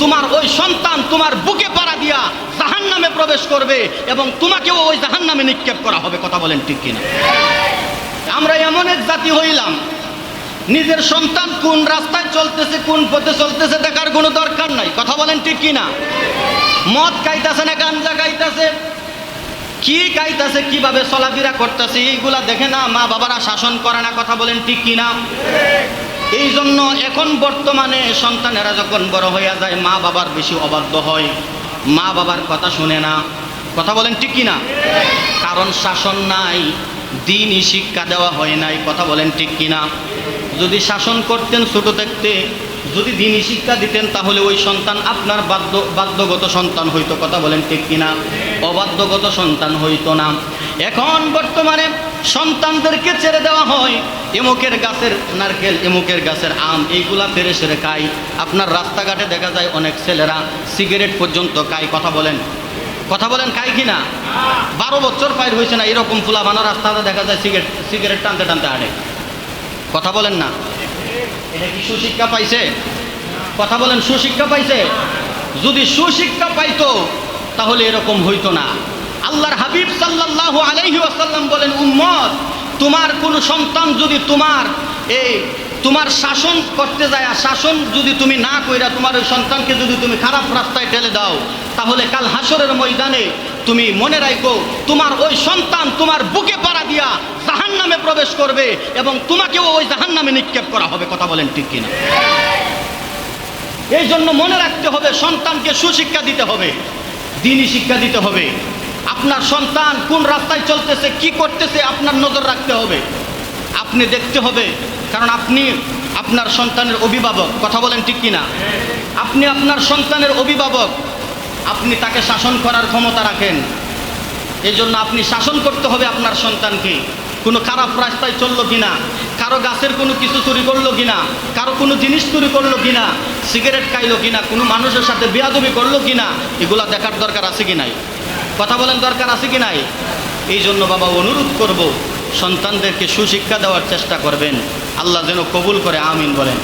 তোমার ওই সন্তান তোমার বুকে পাড়া দিয়া জাহান নামে প্রবেশ করবে এবং তোমাকেও ওই জাহান নামে নিক্ষেপ করা হবে, কথা বলেন ঠিক কিনা? আমরা এমন এক জাতি হইলাম, নিজের সন্তান কোন রাস্তায় চলতেছে, কোন পথে চলতেছে দেখার কোনো দরকার নাই, কথা বলেন ঠিক কিনা? মদ খাইতেছে না, গাঞ্জা খাইতেছে, কি খাইতেছে, কীভাবে চলাফেরা করতেছে, এইগুলা দেখে না মা বাবারা শাসন করে না, কথা বলেন ঠিক কিনা? এই জন্য এখন বর্তমানে সন্তানেরা যখন বড় হইয়া যায়, মা বাবার বেশি অবাধ্য হয়। মা বাবার কথা শুনে না। কথা বলেন ঠিক কিনা? কারণ শাসন নাই, দিনই শিক্ষা দেওয়া হয় নাই। কথা বলেন ঠিক কিনা? যদি শাসন করতেন ছোট থাকতে, যদি দিনই শিক্ষা দিতেন, তাহলে ওই সন্তান আপনার বাধ্য, বাধ্যগত সন্তান হইতো। কথা বলেন ঠিক কিনা? অবাধ্যগত সন্তান হইতো না। এখন বর্তমানে সন্তানদেরকে ছেড়ে দেওয়া হয়। এমুকের গাছের নারকেল, এমুকের গাছের আম, এইগুলা ফেরে সেরে খায়। আপনার রাস্তাঘাটে দেখা যায় অনেক ছেলেরা সিগারেট পর্যন্ত খায়। কথা বলেন। কথা বলেন খাই কি না? বারো বছর পার হয়েছে না, এরকম ফুলা বানা রাস্তাতে দেখা যায় সিগারেট সিগারেট টানতে টানতে হাঁটে কথা বলেন না। এটা কি সুশিক্ষা পাইছে? কথা বলেন, সুশিক্ষা পাইছে? যদি সুশিক্ষা পাইতো, তাহলে এরকম হইতো না। আল্লাহর হাবিব সাল্লাল্লাহু আলাইহি ওয়াসাল্লাম বলেন, উম্মত, তোমার কোন সন্তান যদি তোমার এই তোমার শাসন করতে যায় আর শাসন যদি তুমি না কইরা তোমার ওই সন্তানকে যদি তুমি খারাপ রাস্তায় ঠেলে দাও, তাহলে কাল হাসরের ময়দানে তুমি মনে রাখো তোমার ওই সন্তান তোমার বুকে পাড়া দিয়া জাহান নামে প্রবেশ করবে এবং তোমাকেও ওই জাহান নামে নিক্ষেপ করা হবে। কথা বলেন ঠিক কিনা? এই জন্য মনে রাখতে হবে, সন্তানকে সুশিক্ষা দিতে হবে, দিনই শিক্ষা দিতে হবে। আপনার সন্তান কোন রাস্তায় চলতেছে, কি করতেছে, আপনার নজর রাখতে হবে। আপনি দেখতে হবে, কারণ আপনি আপনার সন্তানের অভিভাবক। কথা বলেন ঠিক কিনা? আপনি আপনার সন্তানের অভিভাবক। আপনি তাকে শাসন করার ক্ষমতা রাখেন। এই জন্য আপনি শাসন করতে হবে আপনার সন্তানকে। কোনো খারাপ রাস্তায় চলল কিনা? কারও গাছের কোনো কিছু চুরি করল কিনা? কারও কোনো জিনিস চুরি করল কিনা? সিগারেট খাইলো কিনা? কোনো মানুষের সাথে বেয়াদবি করল কিনা? এগুলা দেখার দরকার আছে কি নাই? কথা বলেন দরকার আছে কি নাই? এই জন্য বাবা অনুরোধ করব, সন্তানদেরকে সুশিক্ষা দেওয়ার চেষ্টা করবেন। আল্লাহ যেন কবুল করে, আমিন বলেন।